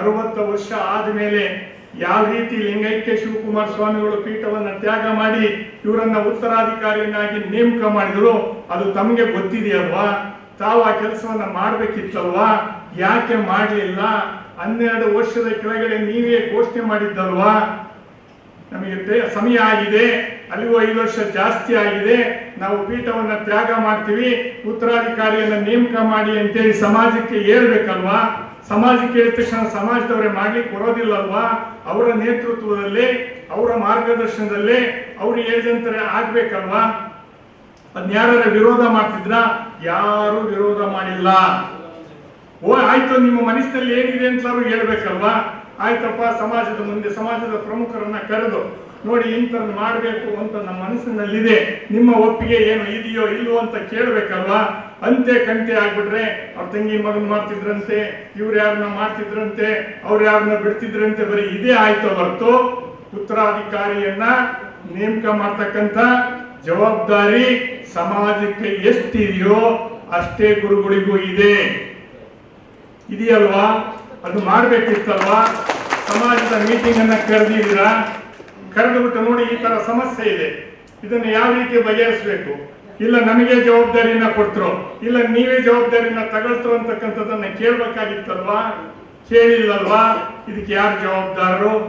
ಅರವತ್ತು ವರ್ಷ ಆದಮೇಲೆ ಯಾವ ರೀತಿ ಲಿಂಗೈಕ್ಯ ಶಿವಕುಮಾರ ಸ್ವಾಮಿಗಳು ಪೀಠವನ್ನ ತ್ಯಾಗ ಮಾಡಿ ಇವರನ್ನ ಉತ್ತರಾಧಿಕಾರಿಯನ್ನಾಗಿ ನೇಮಕ ಮಾಡಿದ್ರು ಅದು ತಮಗೆ ಗೊತ್ತಿದೆಯಲ್ವಾ? ತಾವು ಆ ಕೆಲಸವನ್ನ ಮಾಡಬೇಕಿತ್ತಲ್ವಾ? ಯಾಕೆ ಮಾಡಲಿಲ್ಲ? ಹನ್ನೆರಡು ವರ್ಷದ ಕೆಳಗಡೆ ನೀವೇ ಘೋಷಣೆ ಮಾಡಿದ್ದಲ್ವಾ? ನಮಗೆ ಸಮಯ ಆಗಿದೆ. ಅಲ್ಲಿಗೂ ಐದು ವರ್ಷ ಜಾಸ್ತಿ ಆಗಿದೆ. ನಾವು ಪೀಠವನ್ನ ತ್ಯಾಗ ಮಾಡ್ತೀವಿ. ಉತ್ತರಾಧಿಕಾರಿಯನ್ನ ನೇಮಕ ಮಾಡಿ ಅಂತೇಳಿ ಸಮಾಜಕ್ಕೆ ಹೇಳ್ಬೇಕಲ್ವಾ? ಸಮಾಜಕ್ಕೆ ತಕ್ಷಣ ಸಮಾಜದವರೇ ಮಾಡ್ಲಿಕ್ಕೆ ಬರೋದಿಲ್ಲಲ್ವಾ? ಅವರ ನೇತೃತ್ವದಲ್ಲಿ, ಅವರ ಮಾರ್ಗದರ್ಶನದಲ್ಲಿ ಅವ್ರು ಹೇಳಿದಂತಾರೆ ಆಗ್ಬೇಕಲ್ವಾ? ಅದ್ನ್ಯಾರ ವಿರೋಧ ಮಾಡ್ತಿದ್ರ? ಯಾರು ವಿರೋಧ ಮಾಡಿಲ್ಲ. ಓ, ಆಯ್ತು, ನಿಮ್ಮ ಮನಸ್ಸಿನಲ್ಲಿ ಏನಿದೆ ಅಂತಲಾರು ಹೇಳ್ಬೇಕಲ್ವಾ? ಆಯ್ತಪ್ಪ, ಸಮಾಜದ ಮುಂದೆ, ಸಮಾಜದ ಪ್ರಮುಖರನ್ನ ಕರೆದು. ನೋಡಿ ಇಂಥದ್ದು ಮಾಡಬೇಕು ಅಂತ ನಮ್ಮ ಮನಸ್ಸಿನಲ್ಲಿದೆ. ನಿಮ್ಮ ಒಪ್ಪಿಗೆ ಏನು ಇದೆಯೋ ಇಲ್ಲೋ ಅಂತ ಕೇಳಬೇಕಲ್ವಾ? ಅಂತೆ ಕಂತೆ ಆಗ್ಬಿಟ್ರೆ ಅವ್ರ ತಂಗಿ ಮಗನ್ ಮಾಡ್ತಿದ್ರಂತೆ, ಇವ್ರು ಯಾರನ್ನ ಮಾಡ್ತಿದ್ರಂತೆ, ಅವ್ರು ಯಾರನ್ನ ಬಿಡ್ತಿದ್ರಂತೆ, ಬರೀ ಇದೇ ಆಯ್ತು ಹೊರತು ಉತ್ತರಾಧಿಕಾರಿಯನ್ನ ನೇಮಕ ಮಾಡ್ತಕ್ಕಂಥ ಜವಾಬ್ದಾರಿ ಸಮಾಜಕ್ಕೆ ಎಷ್ಟಿದೆಯೋ ಅಷ್ಟೇ ಗುರುಗಳಿಗೂ ಇದೆ. ಇದೆಯಲ್ವಾ? ಅದು ಮಾಡ್ಬೇಕಿತ್ತಲ್ವಾ? ಸಮಾಜದ ಮೀಟಿಂಗ್ ಅನ್ನ ಕರೆದಿದ್ದೀರಾ? ಕರೆದು ಬಿಟ್ಟು ನೋಡಿ, ಈ ತರ ಸಮಸ್ಯೆ ಇದೆ. ಇದನ್ನು ಯಾವ ರೀತಿ ಬಗೆಹರಿಸಬೇಕು? ಇಲ್ಲ ನಮಗೆ ಜವಾಬ್ದಾರಿನ ಕೊಟ್ಟರು ಇಲ್ಲ ನೀವೇ ಜವಾಬ್ದಾರಿಯನ್ನ ತಗೊಳ್ತರು ಅಂತಕ್ಕಂಥದ್ದನ್ನ ಕೇಳ್ಬೇಕಾಗಿತ್ತಲ್ವಾ? ಕೇಳಿಲ್ಲಲ್ವಾ? ಇದಕ್ಕೆ ಯಾರು ಜವಾಬ್ದಾರರು?